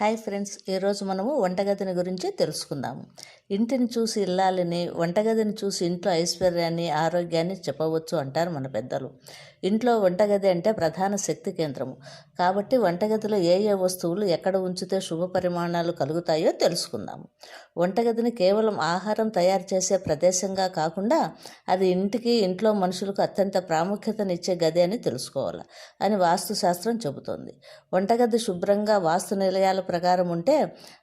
Hi friends ఈరోజు మనము వంటగదిని గురించి తెలుసుకుందాము. ఇంటిని చూసి ఇల్లాలని వంటగదిని చూసి ఇంట్లో ఐశ్వర్యాన్ని ఆరోగ్యాన్ని చెప్పవచ్చు అంటారు మన పెద్దలు. ఇంట్లో వంటగది అంటే ప్రధాన శక్తి కేంద్రము. కాబట్టి వంటగదిలో ఏ ఏ వస్తువులు ఎక్కడ ఉంచితే శుభ పరిమాణాలు కలుగుతాయో తెలుసుకుందాము. వంటగదిని కేవలం ఆహారం తయారు చేసే ప్రదేశంగా కాకుండా అది ఇంటికి ఇంట్లో మనుషులకు అత్యంత ప్రాముఖ్యతనిచ్చే గది అని తెలుసుకోవాలి అని వాస్తుశాస్త్రం చెబుతోంది. వంటగది శుభ్రంగా వాస్తు నిలయాల ప్రకారం ఉంటే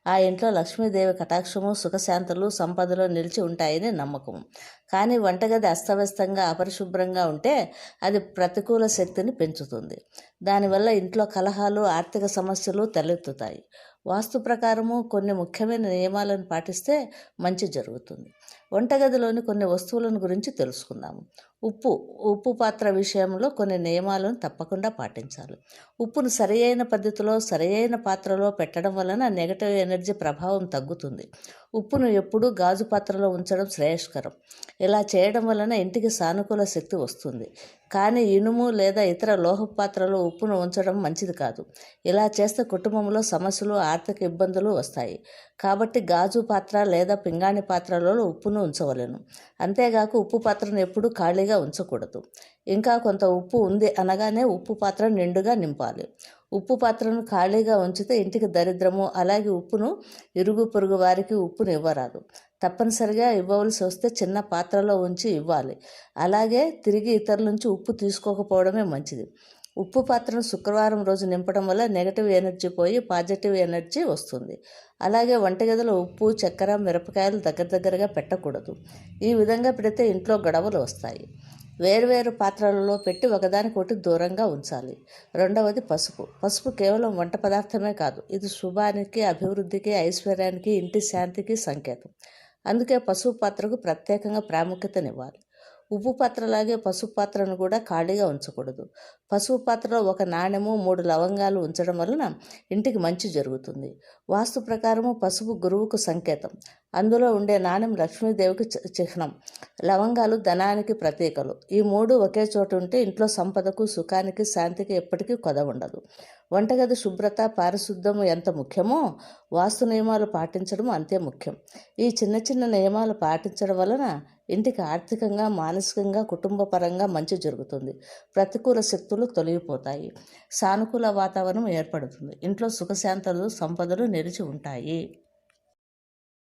ఆ ఇంట్లో లక్ష్మీదేవి కటాక్షము సుఖశాంతులు సంపదలు నిలిచి ఉంటాయని నమ్మకం. కానీ వంటగది అస్తవ్యస్తంగా అపరిశుభ్రంగా ఉంటే అది ప్రతికూల శక్తిని పెంచుతుంది. దానివల్ల ఇంట్లో కలహాలు ఆర్థిక సమస్యలు తలెత్తుతాయి. వాస్తు ప్రకారము కొన్ని ముఖ్యమైన నియమాలను పాటిస్తే మంచి జరుగుతుంది. వంటగదిలోని కొన్ని వస్తువులను గురించి తెలుసుకుందాము. ఉప్పు ఉప్పు పాత్ర విషయంలో కొన్ని నియమాలను తప్పకుండా పాటించాలి. ఉప్పును సరియైన పద్ధతిలో సరియైన పాత్రలో పెట్టడం వలన నెగటివ్ ఎనర్జీ ప్రభావం తగ్గుతుంది. ఉప్పును ఎప్పుడూ గాజు పాత్రలో ఉంచడం శ్రేయస్కరం. ఇలా చేయడం వలన ఇంటికి సానుకూల శక్తి వస్తుంది. కానీ ఇనుము లేదా ఇతర లోహ పాత్రలో ఉప్పును ఉంచడం మంచిది కాదు. ఇలా చేస్తే కుటుంబంలో సమస్యలు ఆర్థిక ఇబ్బందులు వస్తాయి. కాబట్టి గాజు పాత్ర లేదా పింగాణి పాత్రలలో ఉప్పును ఉంచవలెను. అంతేగాక ఉప్పు పాత్రను ఎప్పుడూ ఖాళీగా ఉంచకూడదు. ఇంకా కొంత ఉప్పు ఉంది అనగానే ఉప్పు పాత్ర నిండుగా నింపాలి. ఉప్పు పాత్రను ఖాళీగా ఉంచితే ఇంటికి దరిద్రము అలాగే ఉప్పును ఇరుగు పొరుగు వారికి ఉప్పును ఇవ్వరాదు. తప్పనిసరిగా ఇవ్వవలసి వస్తే చిన్న పాత్రలో ఉంచి ఇవ్వాలి. అలాగే తిరిగి ఇతరుల నుంచి ఉప్పు తీసుకోకపోవడమే మంచిది. ఉప్పు పాత్రను శుక్రవారం రోజు నింపడం వల్ల నెగటివ్ ఎనర్జీ పోయి పాజిటివ్ ఎనర్జీ వస్తుంది. అలాగే వంటగదిలో ఉప్పు చక్కెర మిరపకాయలు దగ్గర దగ్గరగా పెట్టకూడదు. ఈ విధంగా పెడితే ఇంట్లో గొడవలు వస్తాయి. వేరువేరు పాత్రలలో పెట్టి ఒకదానికొకటి దూరంగా ఉంచాలి. రెండవది పసుపు. పసుపు కేవలం వంట పదార్థమే కాదు ఇది శుభానికి అభివృద్ధికి ఐశ్వర్యానికి ఇంటి శాంతికి సంకేతం. అందుకే పసుపు పాత్రకు ప్రత్యేకంగా ప్రాముఖ్యతనివ్వాలి. ఉప్పు పాత్రలాగే పసుపు పాత్రను కూడా ఖాళీగా ఉంచకూడదు. పసుపు పాత్రలో ఒక నాణెము మూడు లవంగాలు ఉంచడం వలన ఇంటికి మంచి జరుగుతుంది. వాస్తు ప్రకారము పసుపు గురువుకు సంకేతం. అందులో ఉండే నాణెం లక్ష్మీదేవికి చిహ్నం. లవంగాలు ధనానికి ప్రతీకలు. ఈ మూడు ఒకే చోట ఉంటే ఇంట్లో సంపదకు సుఖానికి శాంతికి ఎప్పటికీ కొద ఉండదు. వంటగది శుభ్రత పారిశుద్ధం ఎంత ముఖ్యమో వాస్తు నియమాలు పాటించడం అంతే ముఖ్యం. ఈ చిన్న చిన్న నియమాలు పాటించడం వలన ఇంటికి ఆర్థికంగా మానసికంగా కుటుంబపరంగా మంచి జరుగుతుంది. ప్రతికూల శక్తులు తొలగిపోతాయి. సానుకూల వాతావరణం ఏర్పడుతుంది. ఇంట్లో సుఖశాంతలు సంపదలు నిలిచి ఉంటాయి.